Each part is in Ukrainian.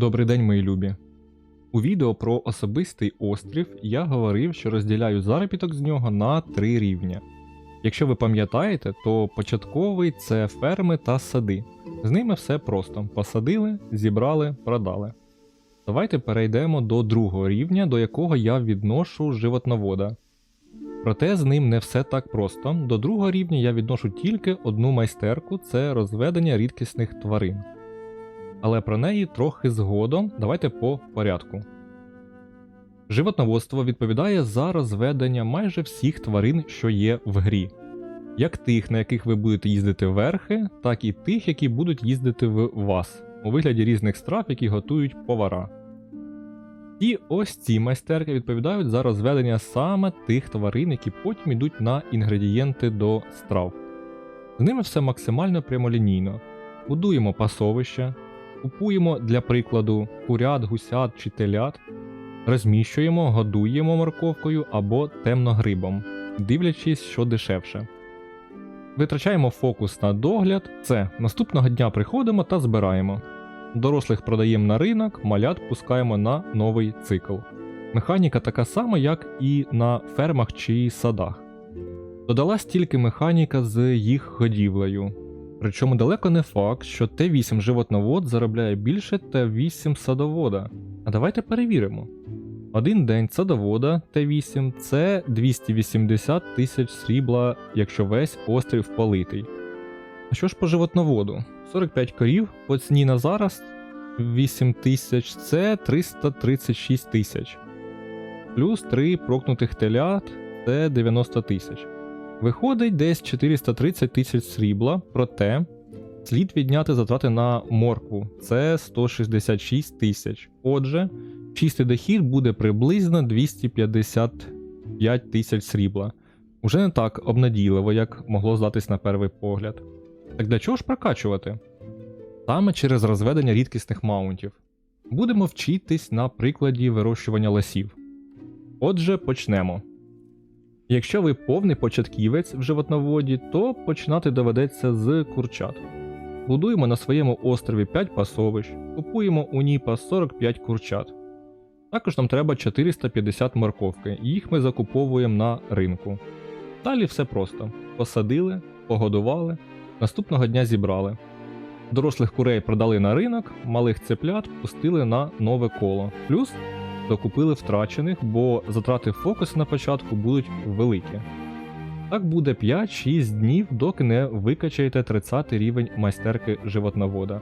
Добрий день, мої любі. У відео про особистий острів я говорив, що розділяю заробіток з нього на три рівня. Якщо ви пам'ятаєте, то початковий це ферми та сади. З ними все просто: посадили, зібрали, продали. Давайте перейдемо до другого рівня, до якого я відношу животновода. Проте з ним не все так просто. До другого рівня я відношу тільки одну майстерку це розведення рідкісних тварин. Але про неї трохи згодом, давайте по порядку. Животноводство відповідає за розведення майже всіх тварин, що є в грі, як тих, на яких ви будете їздити верхи, так і тих, які будуть їздити в вас, у вигляді різних страв, які готують повара. І ось ці майстерки відповідають за розведення саме тих тварин, які потім йдуть на інгредієнти до страв. З ними все максимально прямолінійно. Будуємо пасовище, купуємо для прикладу курят, гусят чи телят, розміщуємо, годуємо морковкою або темногрибом, дивлячись, що дешевше. Витрачаємо фокус на догляд, це наступного дня приходимо та збираємо. Дорослих продаємо на ринок, малят пускаємо на новий цикл. Механіка така сама, як і на фермах чи садах. Додалась тільки механіка з їх годівлею. Причому далеко не факт, що Т8 животновод заробляє більше Т8 садовода. А давайте перевіримо. Один день садовода Т8 це 280 тисяч срібла, якщо весь острів политий. А що ж по животноводу? 45 корів по ціні на зараз 8 тисяч це 336 тисяч. Плюс 3 прокнутих телят це 90 тисяч. Виходить десь 430 тисяч срібла, проте слід відняти затрати на моркву це 166 тисяч. Отже, чистий дохід буде приблизно 255 тисяч срібла. Уже не так обнадійливо, як могло здатись на перший погляд. Так для чого ж прокачувати? Саме через розведення рідкісних маунтів. Будемо вчитись на прикладі вирощування лосів. Отже, почнемо. Якщо ви повний початківець в животноводі, то починати доведеться з курчат. Будуємо на своєму острові 5 пасовищ, купуємо у Ніпа 45 курчат. Також нам треба 450 морковки, їх ми закуповуємо на ринку. Далі все просто: посадили, погодували, наступного дня зібрали. Дорослих курей продали на ринок, малих цеплят пустили на нове коло. Плюс докупили втрачених, бо затрати фокусу на початку будуть великі. Так буде 5-6 днів, доки не викачаєте 30 рівень майстерки животновода.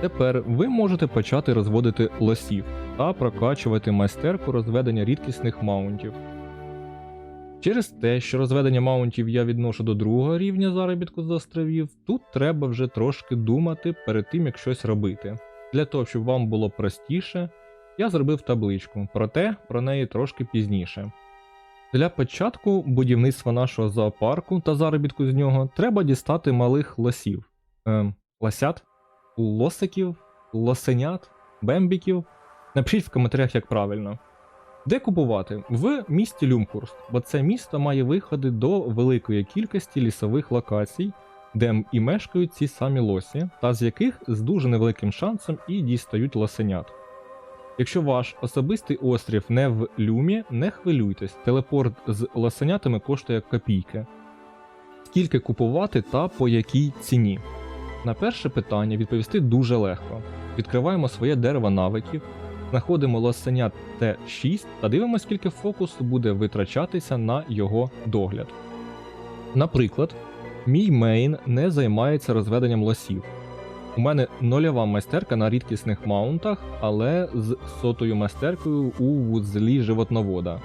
Тепер ви можете почати розводити лосів та прокачувати майстерку розведення рідкісних маунтів. Через те, що розведення маунтів я відношу до другого рівня заробітку з островів, тут треба вже трошки думати перед тим, як щось робити. Для того, щоб вам було простіше, я зробив табличку, проте про неї трошки пізніше. Для початку будівництва нашого зоопарку та заробітку з нього треба дістати малих лосів, ем, лосят, лосиків, лосенят, бембіків. Напишіть в коментарях, як правильно. Де купувати? В місті Люмкурст, бо це місто має виходи до великої кількості лісових локацій, де і мешкають ці самі лосі, та з яких з дуже невеликим шансом і дістають лосенят. Якщо ваш особистий острів не в люмі, не хвилюйтесь, телепорт з лосенятами коштує копійки. Скільки купувати та по якій ціні? На перше питання відповісти дуже легко. Відкриваємо своє дерево навиків, знаходимо лосенят Т6 та дивимося, скільки фокусу буде витрачатися на його догляд. Наприклад, мій мейн не займається розведенням лосів. У мене нульова майстерка на рідкісних маунтах, але з сотою майстеркою у вузлі животновода.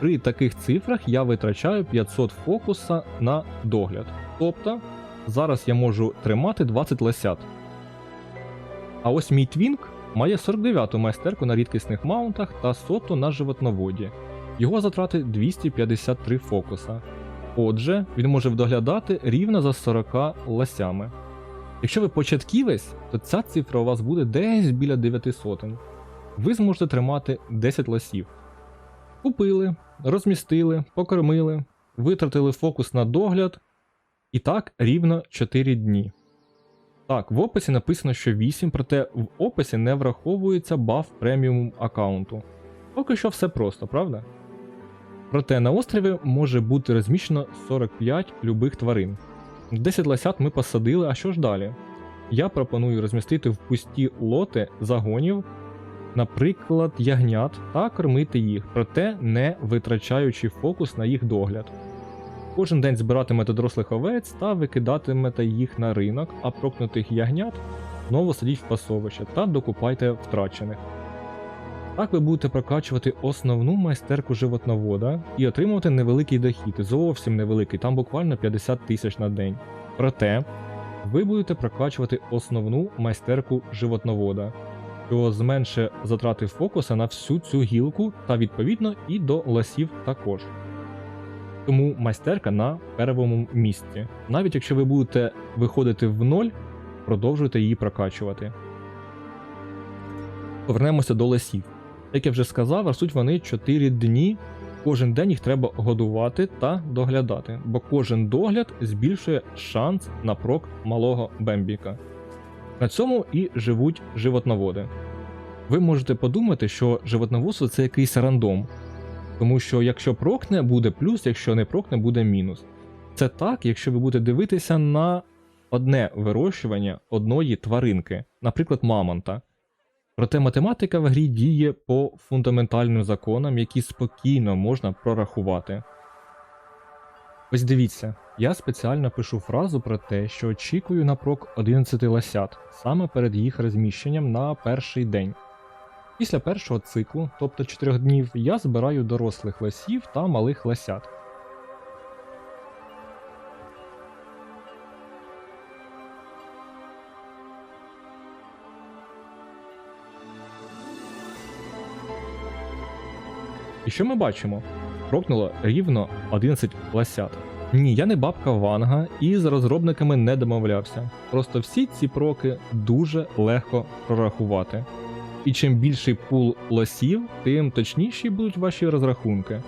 При таких цифрах я витрачаю 500 фокуса на догляд. Тобто, зараз я можу тримати 20 лосят. А ось мій твінк має 49-ту майстерку на рідкісних маунтах та соту на животноводі. Його затрати 253 фокуса. Отже, він може вдоглядати рівно за 40 лосями. Якщо ви початківець, то ця цифра у вас буде десь біля 9 сотень. Ви зможете тримати 10 лосів. Купили, розмістили, покормили, витратили фокус на догляд. І так рівно 4 дні. Так, в описі написано, що 8, проте в описі не враховується баф преміум аккаунту. Поки що все просто, правда? Проте на острові може бути розміщено 45 любих тварин. 10 лосят ми посадили, а що ж далі? Я пропоную розмістити в пусті лоти загонів, наприклад, ягнят, та кормити їх, проте не витрачаючи фокус на їх догляд. Кожен день збиратимете дорослих овець та викидатимете їх на ринок, а прокнутих ягнят знову садіть в пасовище та докупайте втрачених. Так ви будете прокачувати основну майстерку животновода і отримувати невеликий дохід, зовсім невеликий, там буквально 50 тисяч на день. Проте ви будете прокачувати основну майстерку животновода, що зменшує затрати фокуса на всю цю гілку та відповідно і до лосів також. Тому майстерка на первому місці. Навіть якщо ви будете виходити в ноль, продовжуйте її прокачувати. Повернемося до лесів. Як я вже сказав, ростуть вони 4 дні. Кожен день їх треба годувати та доглядати, бо кожен догляд збільшує шанс на прок малого бембіка. На цьому і живуть животноводи. Ви можете подумати, що животноводство це якийсь рандом, тому що якщо прокне, буде плюс, якщо не прокне, буде мінус. Це так, якщо ви будете дивитися на одне вирощування одної тваринки, наприклад, мамонта. Проте математика в грі діє по фундаментальним законам, які спокійно можна прорахувати. Ось дивіться, я спеціально пишу фразу про те, що очікую на прок 11 лосят саме перед їх розміщенням на перший день. Після першого циклу, тобто 4 днів, я збираю дорослих лосів та малих лосят. Що ми бачимо? Прокнуло рівно 11 лосят. Ні, я не бабка Ванга і з розробниками не домовлявся. Просто всі ці проки дуже легко прорахувати. І чим більший пул лосів, тим точніші будуть ваші розрахунки.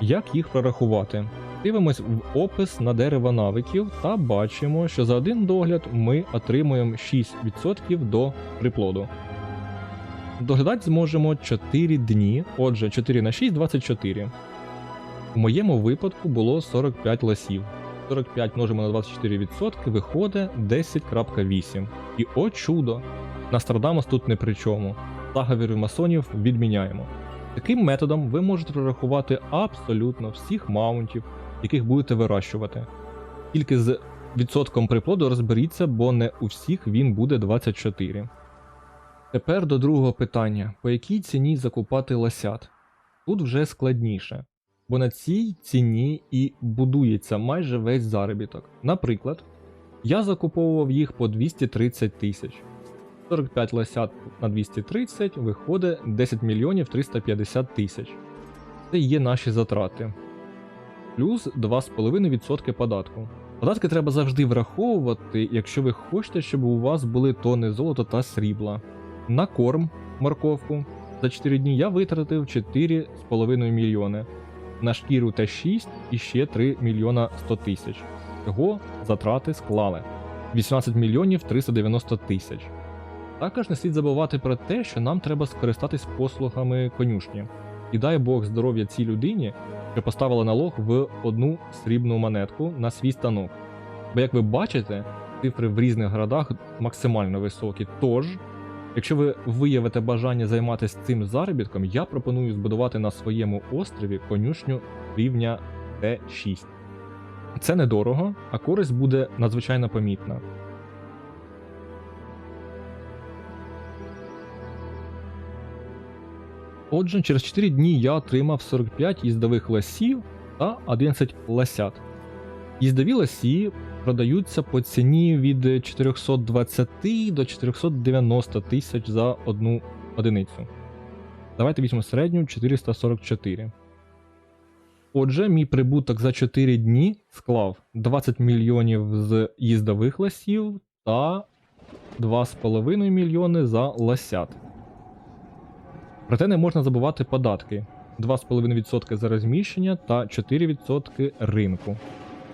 Як їх прорахувати? Дивимось в опис на дерево навиків та бачимо, що за один догляд ми отримуємо 6% до приплоду. Доглядати зможемо 4 дні, отже, 4 на 6 24. У моєму випадку було 45 лосів. 45 множимо на 24% виходить 10.8. І о чудо! Нострадамус тут не при чому. Заговір масонів відміняємо. Таким методом ви можете прорахувати абсолютно всіх маунтів, яких будете вирощувати. Тільки з відсотком приплоду розберіться, бо не у всіх він буде 24. Тепер до другого питання: по якій ціні закупати лосят? Тут вже складніше, бо на цій ціні і будується майже весь заробіток. Наприклад, я закуповував їх по 230 тисяч. 45 лосят на 230 виходить 10 мільйонів 350 тисяч. Це є наші затрати. Плюс 2,5% податку. Податки треба завжди враховувати, якщо ви хочете, щоб у вас були тони золота та срібла. На корм морковку за 4 дні я витратив 4,5 мільйони. На шкіру Т6 і ще 3 мільйона 100 тисяч. Його затрати склали 18 мільйонів 390 тисяч. Також не слід забувати про те, що нам треба скористатись послугами конюшні. І дай Бог здоров'я цій людині, що поставила налог в одну срібну монетку на свій станок. Бо, як ви бачите, цифри в різних городах максимально високі. Тож, якщо ви виявите бажання займатися цим заробітком, я пропоную збудувати на своєму острові конюшню рівня Т6. Це недорого, а користь буде надзвичайно помітна. Отже, через 4 дні я отримав 45 їздових лосів та 11 лосят. Їздові лосі продаються по ціні від 420 до 490 тисяч за одну одиницю. Давайте візьмемо середню 444. Отже, мій прибуток за 4 дні склав 20 мільйонів з їздових лосів та 2,5 мільйони за лосят. Проте не можна забувати податки: 2,5% за розміщення та 4% ринку.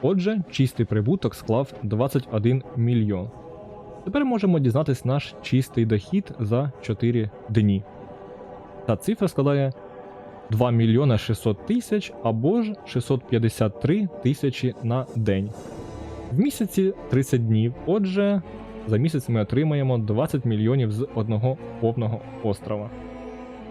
Отже, чистий прибуток склав 21 мільйон. Тепер можемо дізнатись наш чистий дохід за 4 дні. Та цифра складає 2 мільйона 600 тисяч або ж 653 тисячі на день. В місяці 30 днів. Отже, за місяць ми отримаємо 20 мільйонів з одного повного острова.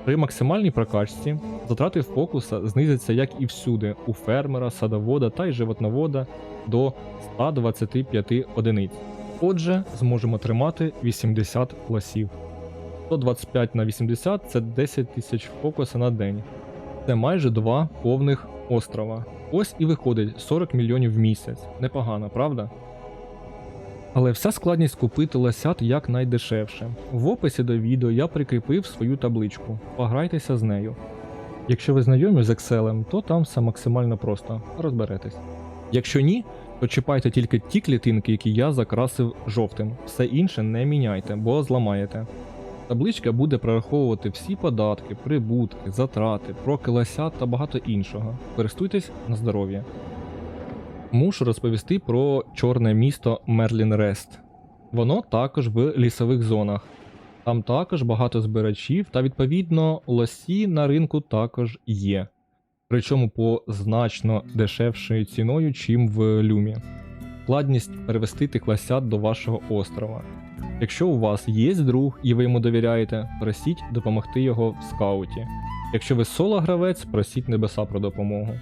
При максимальній прокачці затрати фокуса знизяться як і всюди у фермера, садовода та й животновода до 125 одиниць. Отже, зможемо тримати 80 лосів. 125 на 80 це 10 тисяч фокуса на день. Це майже два повних острова. Ось і виходить 40 мільйонів в місяць. Непогано, правда? Але вся складність купити лосят якнайдешевше. В описі до відео я прикріпив свою табличку. Пограйтеся з нею. Якщо ви знайомі з Excel, то там все максимально просто розберетесь. Якщо ні, то чіпайте тільки ті клітинки, які я закрасив жовтим. Все інше не міняйте, бо зламаєте. Табличка буде прораховувати всі податки, прибутки, затрати, проки лосят та багато іншого. Користуйтесь на здоров'я. Мушу розповісти про чорне місто Мерлін Рест. Воно також в лісових зонах. Там також багато збирачів, та відповідно лосі на ринку також є. Причому по значно дешевшою ціною, чим в люмі. Складність перевести тих лосят до вашого острова. Якщо у вас є друг і ви йому довіряєте, просіть допомогти його в скауті. Якщо ви соло гравець, просіть небеса про допомогу.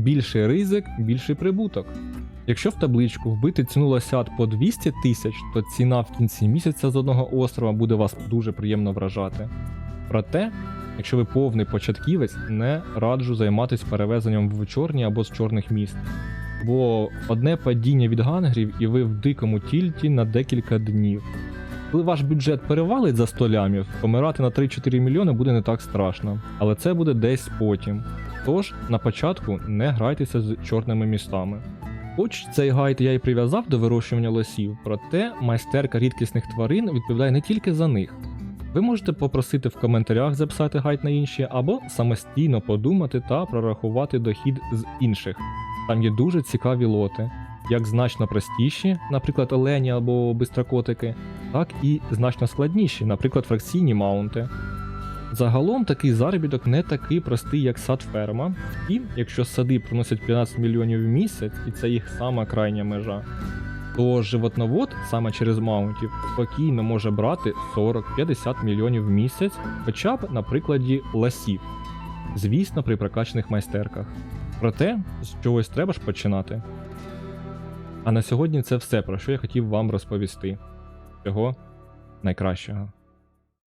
Більший ризик, більший прибуток. Якщо в табличку вбити ціну лосят по 200 тисяч, то ціна в кінці місяця з одного острова буде вас дуже приємно вражати. Проте, якщо ви повний початківець, не раджу займатися перевезенням в чорні або з чорних міст. Бо одне падіння від гангрів і ви в дикому тільті на декілька днів. Коли ваш бюджет перевалить за 100 лямів, помирати на 3-4 мільйони буде не так страшно, але це буде десь потім. Тож на початку не грайтеся з чорними містами. Хоч цей гайд я й прив'язав до вирощування лосів, проте майстерка рідкісних тварин відповідає не тільки за них. Ви можете попросити в коментарях записати гайд на інші, або самостійно подумати та прорахувати дохід з інших. Там є дуже цікаві лоти, як значно простіші, наприклад, олені або бистрокотики, так і значно складніші, наприклад, фракційні маунти. Загалом такий заробіток не такий простий, як сад ферма. Втім, якщо сади приносять 15 мільйонів в місяць, і це їх сама крайня межа, то животновод саме через маунтів спокійно може брати 40-50 мільйонів в місяць, хоча б на прикладі ласів. Звісно, при прокачаних майстерках. Проте з чогось треба ж починати. А на сьогодні це все, про що я хотів вам розповісти. Всього найкращого.